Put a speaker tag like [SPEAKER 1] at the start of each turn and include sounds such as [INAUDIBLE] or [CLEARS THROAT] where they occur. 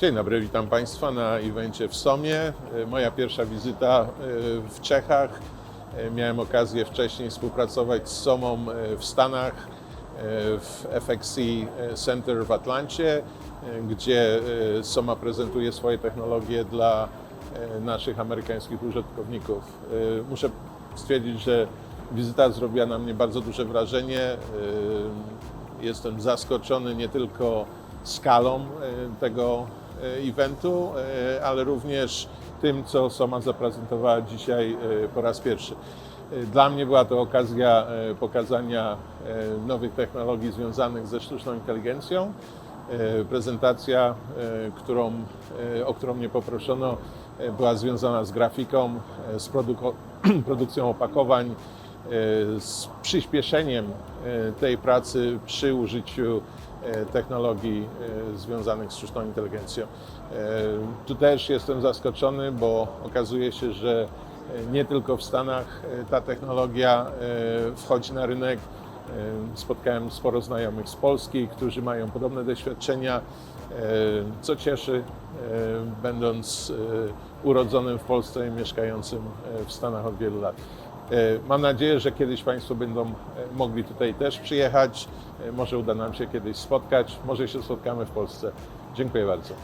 [SPEAKER 1] Dzień dobry, witam Państwa na evencie w Somie. E, Moja pierwsza wizyta e, w Czechach. E, Miałem okazję wcześniej współpracować z Somą w Stanach, w FXC Center w Atlancie, gdzie Soma prezentuje swoje technologie dla naszych amerykańskich użytkowników. Muszę stwierdzić, że wizyta zrobiła na mnie bardzo duże wrażenie. Jestem zaskoczony nie tylko skalą tego eventu, e, ale również tym, co Soma zaprezentowała dzisiaj e, po raz pierwszy. E, Dla mnie była to okazja e, pokazania e, nowych technologii związanych ze sztuczną inteligencją. E, Prezentacja, e, którą, e, o którą mnie poproszono, e, była związana z grafiką, e, z produko- [CLEARS THROAT] produkcją opakowań, e, z przyspieszeniem e, tej pracy przy użyciu e, technologii e, związanych z sztuczną inteligencją. E, Tu też jestem zaskoczony, bo okazuje się, że e, nie tylko w Stanach e, ta technologia e, wchodzi na rynek. E, Spotkałem sporo znajomych z Polski, którzy mają podobne doświadczenia, e, co cieszy, e, będąc e, urodzonym w Polsce i mieszkającym e, w Stanach od wielu lat. E, Mam nadzieję, że kiedyś Państwo będą e, mogli tutaj też przyjechać. E, Może uda nam się kiedyś spotkać, może się spotkamy w Polsce. Dziękuję bardzo.